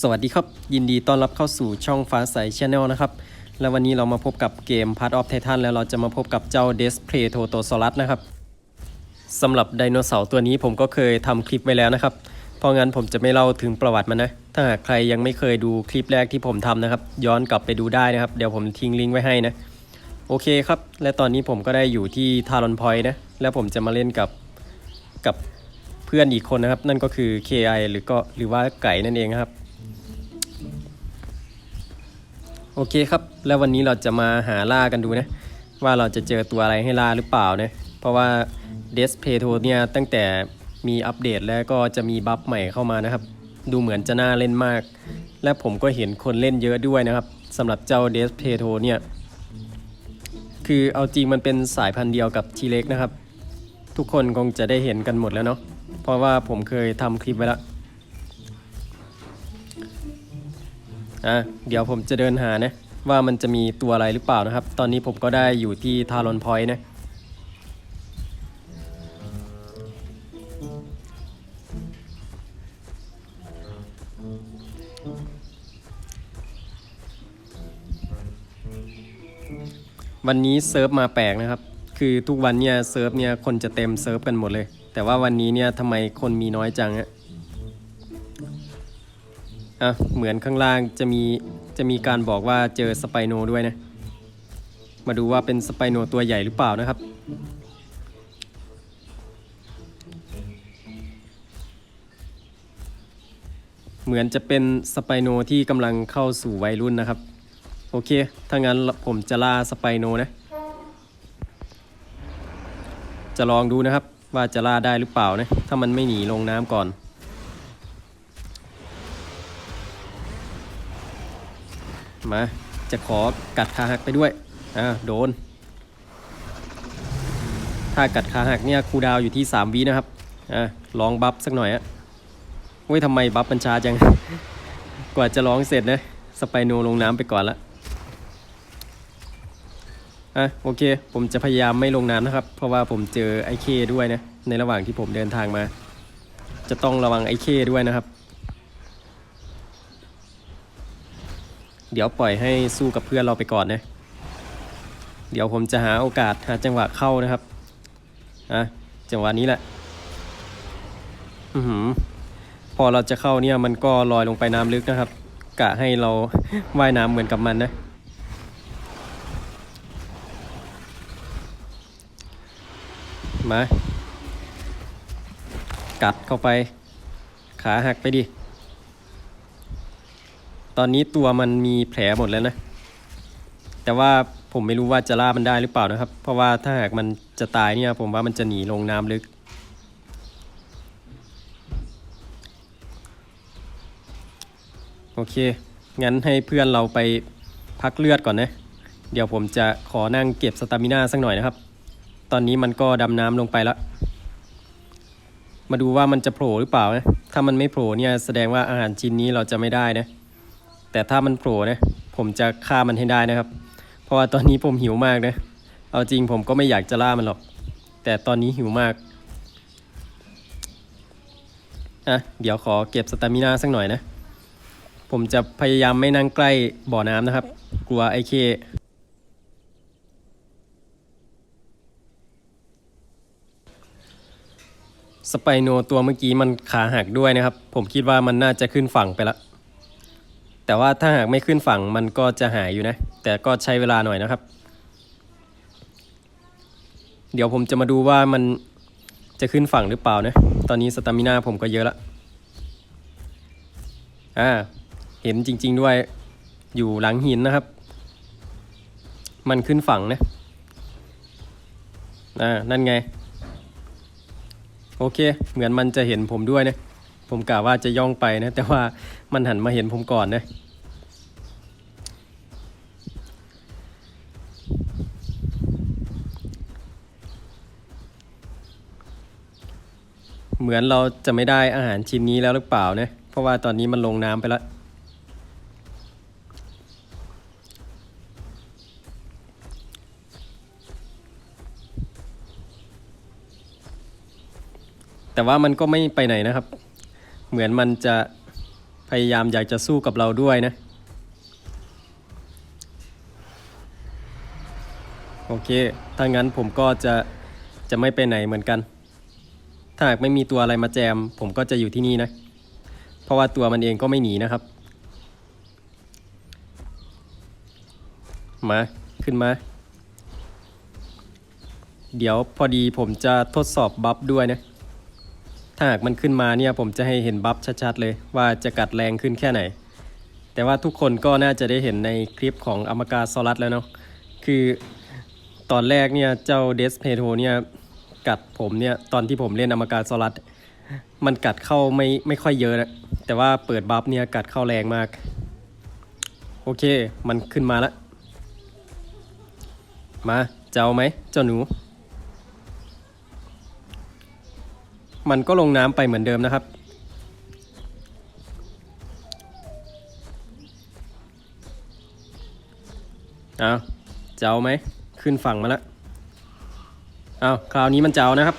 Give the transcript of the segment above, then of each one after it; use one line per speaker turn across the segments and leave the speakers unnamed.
สวัสดีครับ ยินดีต้อนรับเข้าสู่ช่องฟ้าใสช n แนลนะครับ และวันนี้เรามาพบกับเกม Part of Titan แล้วเราจะมาพบกับเจ้า d e s p r e t o t o s a u r u s นะครับสำหรับไดโนเสาร์ตัวนี้ผมก็เคยทำคลิปไว้แล้วนะครับ เพราะงั้นผมจะไม่เล่าถึงประวัติมันนะ ถ้าหากใครยังไม่เคยดูคลิปแรกที่ผมทำนะครับ ย้อนกลับไปดูได้นะครับ เดี๋ยวผมทิ้งลิงก์ไว้ให้นะ โอเคครับ และตอนนี้ผมก็ได้อยู่ที่ทารอนพอยต์นะ แล้วผมจะมาเล่นกับกับเพื่อนอีกคนนะครับ นั่นก็คือ KI หรือก็หรือว่าไก่นั่นเองครับ โอเคครับ แล้ววันนี้เราจะมาหาล่ากันดูนะ ว่าเราจะเจอตัวอะไรให้ล่าหรือเปล่านะ เพราะว่า d e s p e t o เนี่ยตั้งแต่มีอัปเดตแล้วก็จะมีบัฟใหม่เข้ามานะครับ ดูเหมือนจะน่าเล่นมาก และผมก็เห็นคนเล่นเยอะด้วยนะครับสำหรับเจ้า d e s p e t o เนี่ย คือเอาจริงมันเป็นสายพันธุ์เดียวกับทีเล็กนะครับ ทุกคนคงจะได้เห็นกันหมดแล้วเนาะเพราะว่าผมเคยทำคลิปไว้แล้ว่ะเดี๋ยวผมจะเดินหานะว่ามันจะมีตัวอะไรหรือเปล่านะครับ ตอนนี้ผมก็ได้อยู่ที่ทารอนพอยต์นะวันนี้เซิร์ฟมาแปลกนะครับ คือทุกวันเนี่ยเซิร์ฟเนี่ยคนจะเต็มเซิร์ฟกันหมดเลย แต่ว่าวันนี้เนี่ยทำไมคนมีน้อยจังอะ อะเหมือนข้างล่างจะมีจะมีการบอกว่าเจอสไปโนด้วยนะ มาดูว่าเป็นสไปโนตัวใหญ่หรือเปล่านะครับ เหมือนจะเป็นสไปโนที่กำลังเข้าสู่วัยรุ่นนะครับ โอเค ถ้างั้นผมจะล่าสไปโนนะ จะลองดูนะครับว่าจะล่าได้หรือเปล่านะ ถ้ามันไม่หนีลงน้ำก่อน มา จะขอกัดขาหักไปด้วย อ่า โดน ถ้ากัดขาหักเนี่ยคูดาวอยู่ที่ 3วินะครับ อ่า ลองบัฟสักหน่อยอะเว้ยทำไมบัฟมันช้าจัง กว่าจะร้องเสร็จนะ สไปโนลงน้ำไปก่อนละ อะ โอเค ผมจะพยายามไม่ลงน้ำนะครับ เพราะว่าผมเจอไอเคด้วยนะ ในระหว่างที่ผมเดินทางมา จะต้องระวังไอเคด้วยนะครับ เดี๋ยวปล่อยให้สู้กับเพื่อนเราไปก่อนนะ เดี๋ยวผมจะหาโอกาสหาจังหวะเข้านะครับอะจังหวะนี้แหละ อือหือ พอเราจะเข้าเนี่ยมันก็ลอยลงไปน้ำลึกนะครับ กะให้เราว่ายน้ำเหมือนกับมันนะ มา กัดเข้าไป ขาหักไปดิ ตอนนี้ตัวมันมีแผลหมดแล้วนะ แต่ว่าผมไม่รู้ว่าจะล่ามันได้หรือเปล่านะครับ เพราะว่าถ้าหากมันจะตายเนี่ย ผมว่ามันจะหนีลงน้ำลึก โอเค งั้นให้เพื่อนเราไปพักเลือดก่อนนะ เดี๋ยวผมจะขอนั่งเก็บสตามิน่าสักหน่อยนะครับ ตอนนี้มันก็ดำน้ำลงไปแล้ว มาดูว่ามันจะโผล่หรือเปล่านะ ถ้ามันไม่โผล่เนี่ยแสดงว่าอาหารชิ้นนี้เราจะไม่ได้นะ แต่ถ้ามันโผล่นะผมจะฆ่ามันให้ได้นะครับ เพราะว่าตอนนี้ผมหิวมากนะ เอาจริงผมก็ไม่อยากจะล่ามันหรอก แต่ตอนนี้หิวมากอะเดี๋ยวขอเก็บสตามิน่าสักหน่อยนะ ผมจะพยายามไม่นั่งใกล้บ่อน้ำนะครับ กลัวไอ้เคสไปโนตัวเมื่อกี้มันขาหักด้วยนะครับ ผมคิดว่ามันน่าจะขึ้นฝั่งไปแล้ว แต่ว่าถ้าหากไม่ขึ้นฝั่งมันก็จะหายอยู่นะ แต่ก็ใช้เวลาหน่อยนะครับ เดี๋ยวผมจะมาดูว่ามันจะขึ้นฝั่งหรือเปล่านะ ตอนนี้สตามิน่าผมก็เยอะละอ่า เห็นจริง ๆ ด้วยอยู่หลังหินนะครับ มันขึ้นฝั่งนะ อ่า นั่นไง โอเค เหมือนมันจะเห็นผมด้วยนะ ผมกะว่าจะย่องไปนะ แต่ว่ามันหันมาเห็นผมก่อนนะเหมือนเราจะไม่ได้อาหารชิ้นนี้แล้วหรือเปล่านะ เพราะว่าตอนนี้มันลงน้ำไปแล้ว แต่ว่ามันก็ไม่ไปไหนนะครับ เหมือนมันจะพยายามอยากจะสู้กับเราด้วยนะ โอเค ถ้างั้นผมก็จะจะไม่ไปไหนเหมือนกัน ถ้าหากไม่มีตัวอะไรมาแจม ผมก็จะอยู่ที่นี่นะ เพราะว่าตัวมันเองก็ไม่หนีนะครับ มา ขึ้นมา เดี๋ยวพอดีผมจะทดสอบบัฟด้วยนะ ถ้าหากมันขึ้นมาเนี่ยผมจะให้เห็นบัฟชัดๆเลยว่าจะกัดแรงขึ้นแค่ไหน แต่ว่าทุกคนก็น่าจะได้เห็นในคลิปของอมกาซอรัสแล้วเนาะคือตอนแรกเนี่ยเจ้าเดสเพโทเนี่ยกัดผมเนี่ยตอนที่ผมเล่นอมกาซอรัสมันกัดเข้าไม่ไม่ค่อยเยอะนะแต่ว่าเปิดบัฟเนี่ยกัดเข้าแรงมาก โอเคมันขึ้นมาล้วมาเจะเอาไหมเจ้าหนู มันก็ลงน้ำไปเหมือนเดิมนะครับ เอาเจะเอาไหม ขึ้นฝั่งมาแล้วเอาคราวนี้มันเจะเอานะครับ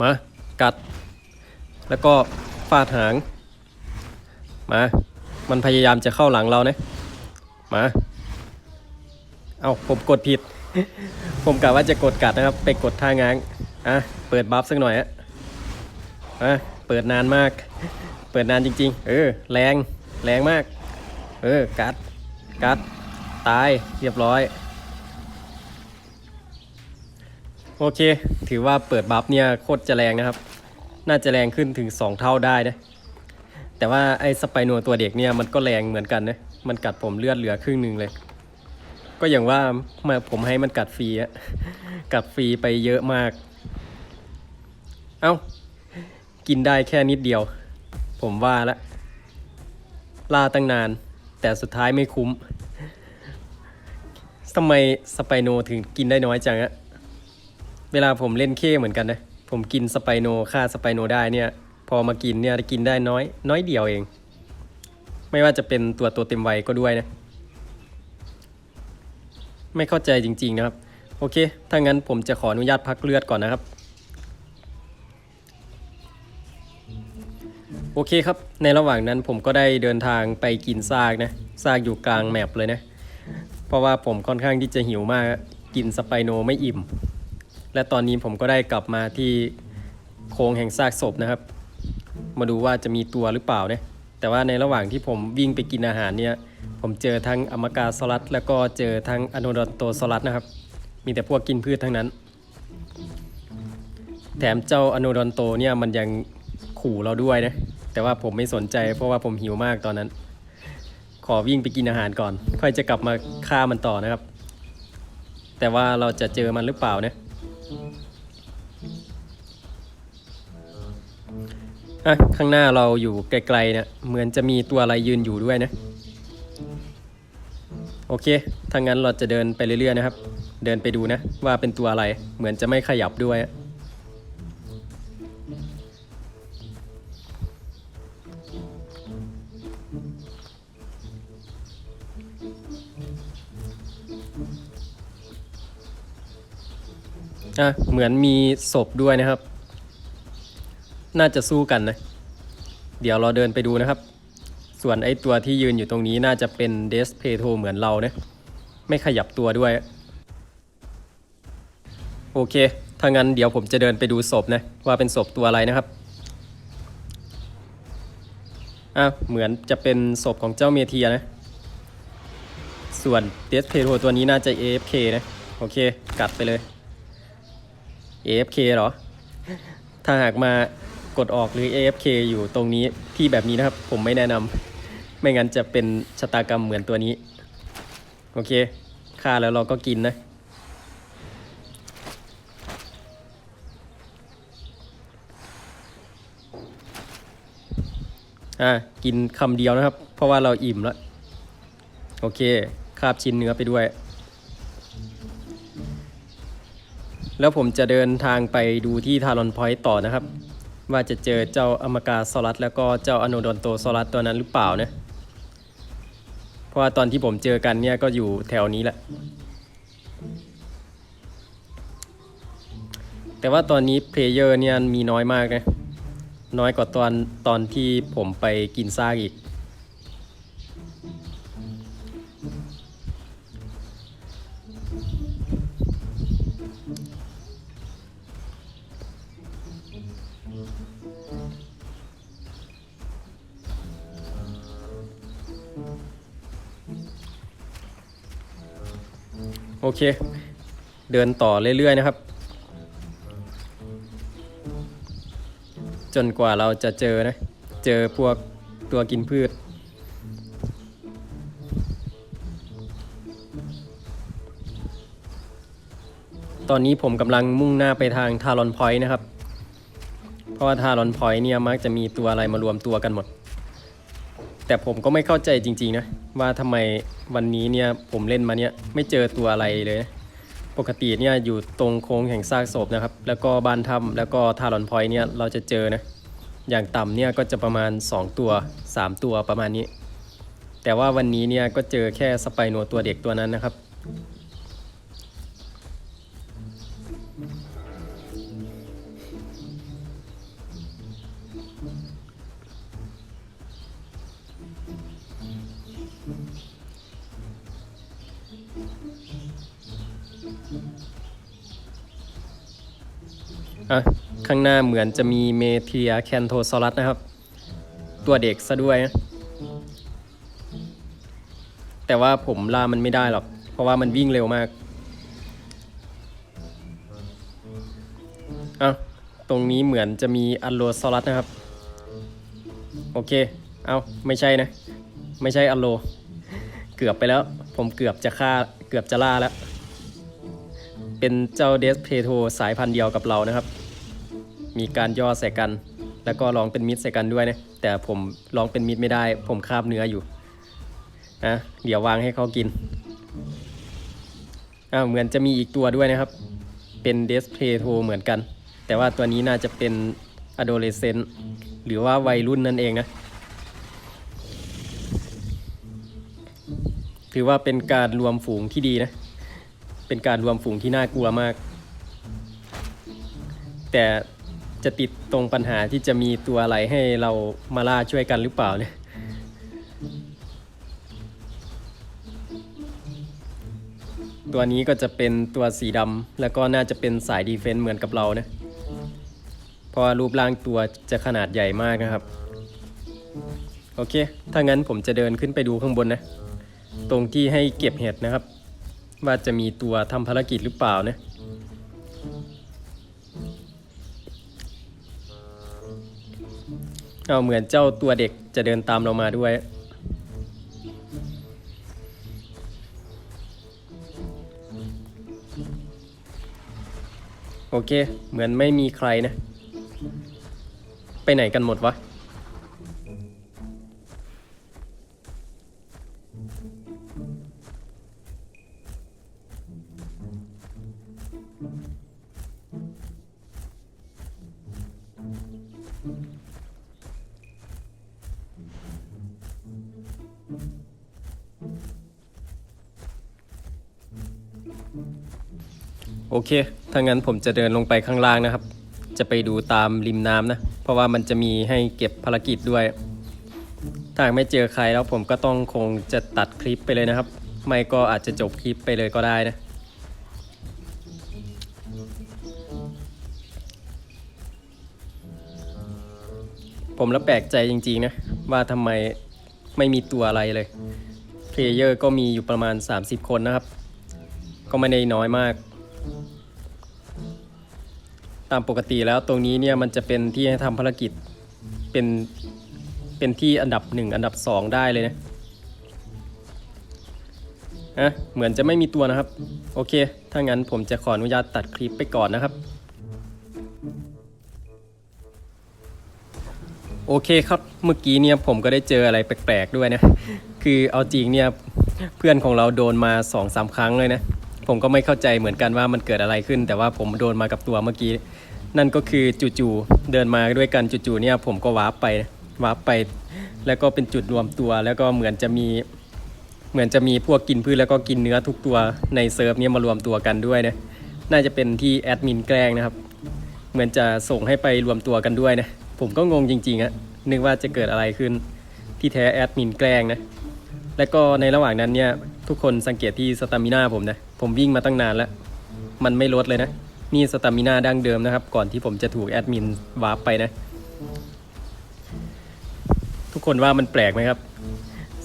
มา กัด แล้วก็ฟาดหาง มา มันพยายามจะเข้าหลังเรานะ มา เอาผมกดผิด ผมกะว่าจะกดกัดนะครับ ไปกดท่าง้าง อะ เปิดบัฟสักหน่อยอะ อะเปิดนานมาก เปิดนานจริง ๆ เออ แรง แรงมาก เออ กัด กัด ตาย เรียบร้อย โอเค ถือว่าเปิดบัฟเนี่ยโคตรจะแรงนะครับ น่าจะแรงขึ้นถึง 2 เท่าได้นะ แต่ว่าไอ้สไปโนตัวเด็กเนี่ยมันก็แรงเหมือนกันนะ มันกัดผมเลือดเหลือครึ่งหนึ่งเลย ก็อย่างว่ามาผมให้มันกัดฟรีอะกัดฟรีไปเยอะมาก เอ้า กินได้แค่นิดเดียว ผมว่าละล่าตั้งนาน แต่สุดท้ายไม่คุ้มทำไมสไปโนถึงกินได้น้อยจังอะเวลาผมเล่นเคเหมือนกันนะ ผมกินสไปโนฆ่าสไปโนได้เนี่ย พอมากินเนี่ยกินได้น้อย น้อยเดียวเอง ไม่ว่าจะเป็นตัวตัวเต็มวัยก็ด้วยนะ ไม่เข้าใจจริง ๆ นะครับ โอเค ถ้างั้นผมจะขออนุญาตพักเลือดก่อนนะครับ โอเคครับ ในระหว่างนั้นผมก็ได้เดินทางไปกินซากนะ ซากอยู่กลางแมปเลยนะ เพราะว่าผมค่อนข้างที่จะหิวมากกินสไปโนไม่อิ่ม และตอนนี้ผมก็ได้กลับมาที่โค้งแห่งซากศพนะครับ มาดูว่าจะมีตัวหรือเปล่านะ แต่ว่าในระหว่างที่ผมวิ่งไปกินอาหารเนี่ย ผมเจอทั้งอมกาสลัด แล้วก็เจอทั้งอโนดอนโตสลัดนะครับ มีแต่พวกกินพืชทั้งนั้น แถมเจ้าอโนดอนโตเนี่ยมันยังขู่เราด้วยนะ แต่ว่าผมไม่สนใจ เพราะว่าผมหิวมากตอนนั้น ขอวิ่งไปกินอาหารก่อน ค่อยจะกลับมาฆ่ามันต่อนะครับ แต่ว่าเราจะเจอมันหรือเปล่านะอะข้างหน้าเราอยู่ไกลๆเนี่ยเหมือนจะมีตัวอะไรยืนอยู่ด้วยนะ โอเคถ้างั้นเราจะเดินไปเรื่อยๆนะครับ เดินไปดูนะว่าเป็นตัวอะไรเหมือนจะไม่ขยับด้วย อะเหมือนมีศพด้วยนะครับ น่าจะสู้กันนะ เดี๋ยวเราเดินไปดูนะครับ ส่วนไอ้ตัวที่ยืนอยู่ตรงนี้น่าจะเป็นเดสเพโทเหมือนเรานะไม่ขยับตัวด้วย โอเค ถ้างั้นเดี๋ยวผมจะเดินไปดูศพนะ ว่าเป็นศพตัวอะไรนะครับอะเหมือนจะเป็นศพของเจ้าเมเทียนะ ส่วนเดสเพโทตัวนี้น่าจะ AFK นะ โอเค กัดไปเลย AFK เหรอ ถ้าหากมากดออกหรือ AFK อยู่ตรงนี้ที่แบบนี้นะครับ ผมไม่แนะนำไม่งั้นจะเป็นชะตากรรมเหมือนตัวนี้ โอเคฆ่าแล้วเราก็กินนะอะกินคำเดียวนะครับ เพราะว่าเราอิ่มแล้ว โอเค คาบชิ้นเนื้อไปด้วย แล้วผมจะเดินทางไปดูที่ทารอนพอยต์ต่อนะครับ ว่าจะเจอเจ้าอมกาซอรัสแล้วก็เจ้าอโนดอนโตซอรัสตัวนั้นหรือเปล่านะเพราะว่าตอนที่ผมเจอกันเนี่ยก็อยู่แถวนี้แหละ แต่ว่าตอนนี้เพลเยอร์เนี่ยมีน้อยมากนะน้อยกว่าตอนตอนที่ผมไปกินซากอีก โอเค เดินต่อเรื่อยๆนะครับ จนกว่าเราจะเจอนะ เจอพวกตัวกินพืช ตอนนี้ผมกำลังมุ่งหน้าไปทางทารอนพอยต์นะครับ เพราะว่าทารอนพอยต์เนี่ยมักจะมีตัวอะไรมารวมตัวกันหมด แต่ผมก็ไม่เข้าใจจริง ๆ นะ ว่าทำไมวันนี้เนี่ยผมเล่นมาเนี่ยไม่เจอตัวอะไรเลยนะปกติเนี่ยอยู่ตรงโค้งแห่งซากศพนะครับ แล้วก็บ้านถ้ำแล้วก็ทารอนพอยเนี่ยเราจะเจอนะ อย่างต่ำเนี่ยก็จะประมาณ 2 ตัว 3 ตัวประมาณนี้ แต่ว่าวันนี้เนี่ยก็เจอแค่สไปโนตัวเด็กตัวนั้นนะครับ อะ ข้างหน้าเหมือนจะมีเมเทียแคนโทซอรัสนะครับ ตัวเด็กซะด้วยนะแต่ว่าผมล่ามันไม่ได้หรอก เพราะว่ามันวิ่งเร็วมากอะตรงนี้เหมือนจะมีอัลโลซอรัสนะครับ โอเค เอาไม่ใช่นะ ไม่ใช่อัลโล เกือบไปแล้ว ผมเกือบจะฆ่า เกือบจะล่าแล้ว เป็นเจ้าเดสเพโทสายพันธุ์เดียวกับเรานะครับ มีการย่อใส่กัน แล้วก็ลองเป็นมิดใส่กันด้วยนะแต่ผมลองเป็นมิดไม่ได้ ผมคาบเนื้ออยู่นะเดี๋ยววางให้เขากินอ้าวเหมือนจะมีอีกตัวด้วยนะครับ เป็นเดสเพโทเหมือนกัน แต่ว่าตัวนี้น่าจะเป็นอ d o เลเซนต์หรือว่าวัยรุ่นนั่นเองนะ ถือว่าเป็นการรวมฝูงที่ดีนะ เป็นการรวมฝูงที่น่ากลัวมาก แต่ จะติดตรงปัญหาที่จะมีตัวอะไรให้เรามาล่าช่วยกันหรือเปล่าเนี่ยตัวนี้ก็จะเป็นตัวสีดำแล้วก็น่าจะเป็นสายดีเฟนต์เหมือนกับเรานะเพราะรูปร่างตัวจะขนาดใหญ่มากนะครับ โอเค ถ้างั้นผมจะเดินขึ้นไปดูข้างบนนะ ตรงที่ให้เก็บเห็ดนะครับ ว่าจะมีตัวทำภารกิจหรือเปล่านะ เอาเหมือนเจ้าตัวเด็กจะเดินตามเรามาด้วย โอเค เหมือนไม่มีใครนะ ไปไหนกันหมดวะ โอเค ถ้างั้นผมจะเดินลงไปข้างล่างนะครับ จะไปดูตามริมน้ำนะ เพราะว่ามันจะมีให้เก็บภารกิจด้วย ถ้าไม่เจอใครแล้วผมก็ต้องคงจะตัดคลิปไปเลยนะครับ ไม่ก็อาจจะจบคลิปไปเลยก็ได้นะ ผมแล้วแปลกใจจริงๆนะ ว่าทำไมไม่มีตัวอะไรเลย เพลเยอร์ก็มีอยู่ประมาณ 30 คนนะครับ ก็ไม่ได้น้อยมาก ตามปกติแล้วตรงนี้เนี่ยมันจะเป็นที่ให้ทำภารกิจเป็นเป็นที่อันดับหนึ่งอันดับสองได้เลยนะอะเหมือนจะไม่มีตัวนะครับ โอเค ถ้างั้นผมจะขออนุญาตตัดคลิปไปก่อนนะครับ โอเคครับเมื่อกี้เนี่ยผมก็ได้เจออะไรแปลกๆด้วยนะ คือเอาจริงเนี่ยเพื่อนของเราโดนมา2อสาครั้งเลยนะ ผมก็ไม่เข้าใจเหมือนกันว่ามันเกิดอะไรขึ้น แต่ว่าผมโดนมากับตัวเมื่อกี้ นั่นก็คือจู่ๆเดินมาด้วยกันจู่ๆเนี่ยผมก็วาร์ปไปวาร์ปไป แล้วก็เป็นจุดรวมตัว แล้วก็เหมือนจะมีเหมือนจะมีพวกกินพืชแล้วก็กินเนื้อทุกตัวในเซิร์ฟเนี่ยมารวมตัวกันด้วยนะน่าจะเป็นที่แอดมินแกล้งนะครับ เหมือนจะส่งให้ไปรวมตัวกันด้วยนะผมก็งงจริงๆอะนึกว่าจะเกิดอะไรขึ้นที่แท้แอดมินแกล้งนะแล้วก็ในระหว่างนั้นเนี่ยทุกคนสังเกตที่สตามิน่าผมนะ ผมวิ่งมาตั้งนานแล้ว มันไม่ลดเลยนะ นี่สตามิน่าดั้งเดิมนะครับ ก่อนที่ผมจะถูกแอดมินวาร์ปไปนะ ทุกคนว่ามันแปลกไหมครับ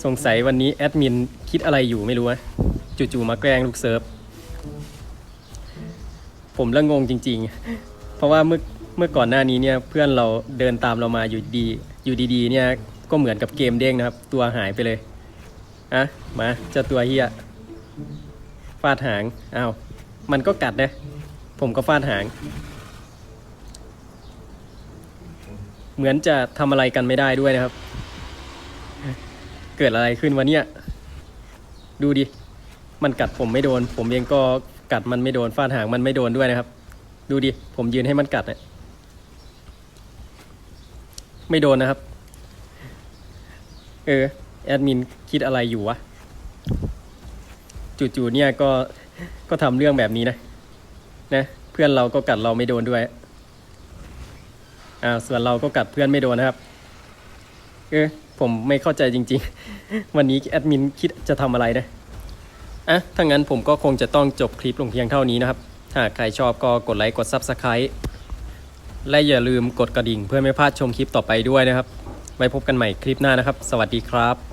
สงสัยวันนี้แอดมินคิดอะไรอยู่ไม่รู้นะจู่ๆมาแกล้งลูกเซิร์ฟ ผมละงงจริง ๆ เพราะว่าเมื่อเมื่อก่อนหน้านี้เนี่ยเพื่อนเราเดินตามเรามาอยู่ดีอยู่ดีๆ เนี่ยก็เหมือนกับเกมเด้งนะครับ ตัวหายไปเลยอะมาเจ้าตัวเฮีย ฟาดหางอ้าวมันก็กัดนะผมก็ฟาดหาง เหมือนจะทำอะไรกันไม่ได้ด้วยนะครับ เกิดอะไรขึ้นวะเนี่ย ดูดิ มันกัดผมไม่โดน ผมเองก็กัดมันไม่โดน ฟาดหางมันไม่โดนด้วยนะครับ ดูดิ ผมยืนให้มันกัดเนี่ยไม่โดนนะครับ เออ แอดมินคิดอะไรอยู่วะ จู่ๆเนี่ยก็ก็ทำเรื่องแบบนี้นะนะ เพื่อนเราก็กัดเราไม่โดนด้วยอ่าส่วนเราก็กัดเพื่อนไม่โดนนะครับเออผมไม่เข้าใจจริง ๆ วันนี้แอดมินคิดจะทำอะไรนะอะถ้างั้นผมก็คงจะต้องจบคลิปลงเพียงเท่านี้นะครับ ถ้าใครชอบก็กดไลค์กด Subscribe และอย่าลืมกดกระดิ่งเพื่อไม่พลาดชมคลิปต่อไปด้วยนะครับ ไว้พบกันใหม่คลิปหน้านะครับ สวัสดีครับ